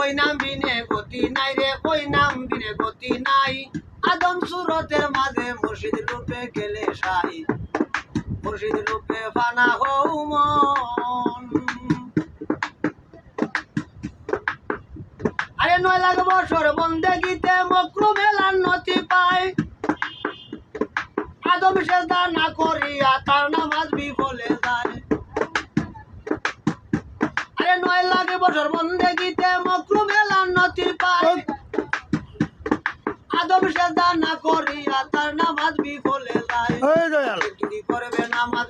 ওই নাম বিনে গতি নাই রে ওই নাম বিনে গতি নাই আদম সুরতের মাঝে মুর্শিদ রূপে গেলে সাই মুর্শিদ রূপে ফানা হও মন আরে নয় লাখ বছর বন্দে করিয়া তার নামাজ বিফলে যায়। এই দয়াল। আশিক যদি পড়বে নামাজ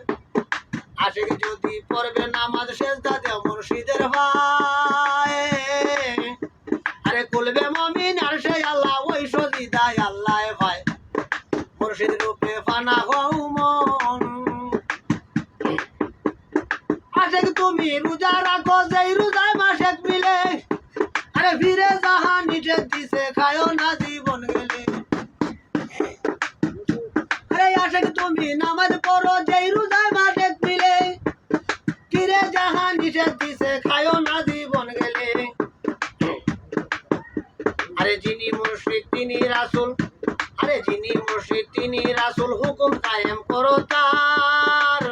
আশিক যদি পড়বে নামাজ সেজদা দে মুর্শিদের ভাই। আরে কুলবে মমিন আর সে আল্লাহ ওই সজিদায় আল্লাহ ভাই। মুর্শিদ রূপে ফানা হও মন। আশেক তুমি রোজা রাখো যেই রোজায় মাসেক মিলে। আরে ফিরে যাহা নিষেধ দিছে খায়ও না যেই রোজায় মাসেক মিলে ফিরে যাহা নিষেধ দিছে খায়ও না জীবন গেলে। আরে যিনি মুর্শিদ, তিনি রাসুল। আরে যিনি মুর্শিদ, তিনি রাসুল, হুকুম কায়েম করো তার।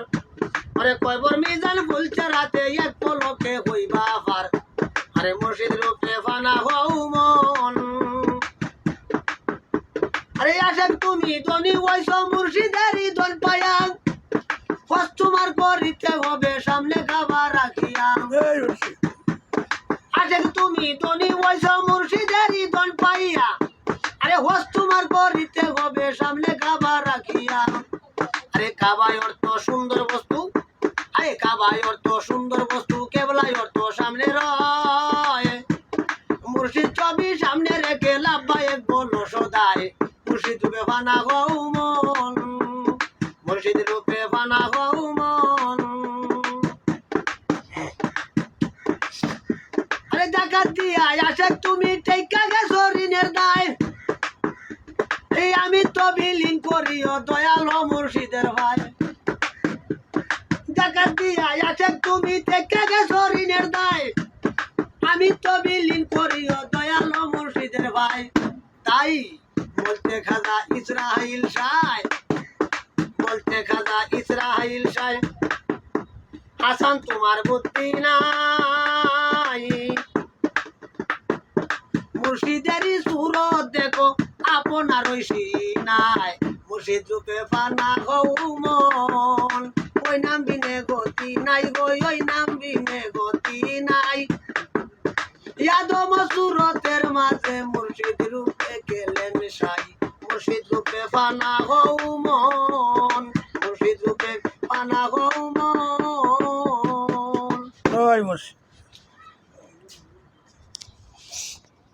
আরে কয়বর মিজান ফুলছে রাতে এক পলকে হইবা পার আরে মুর্শিদ রূপে ফানা হও মন। আরে আশেক, তুমি ধনী ওইস মুর্শিদেরই দল পায়া। তোমার করিতে হবে সামনে খাবার রাখিয়া। আশেক তুমি ধনী ওইস মুর্শিদেরই দল পাইয়া। আরে হস তোমার করিতে হবে সামনে খাবার রাখিয়া। আরে কাবায় অর্থ সুন্দর বস্তু। আরে কাবায় অর্থ সুন্দর বস্তু কেবলাই অর্থ সামনে রয়। মুর্শিদ ছবি সামনে রেখে লাভবাই এক বলো সদায়। মুর্শিদ রূপে ফানা মন মুর্শিদ রূপে ডাকাত আসে তুমি টেকা গেছো ঋণের দায়। এই আমি তো বিলীন করিও, দয়াল মুর্শিদের ভাই। তুমি টেকা গেছো ঋণের দায়। আমি তো বিলীন করিও, দয়াল মুর্শিদের ভাই। তাই বলতে খাজা ইসরাহিল সায় বলতে খাজা ইসরাহিল সায় হাসান তোমার বুদ্ধি নাই। মুর্শিদেরই সুরত দেখো, আপনার ঐশী নাই মুর্শিদ রূপে পানা হৌ মন। ওই নাম বিনে গতি নাই গই ওই নাম বিনে গতি নাই। ইয়াদম সুরতের মাঝে মুর্শিদ রূপে গেলেন সাই। মুর্শিদ রূপে পানা হৌ মন। মুর্শিদ রূপে পানা হৌ মন। ওই মুর্শিদ।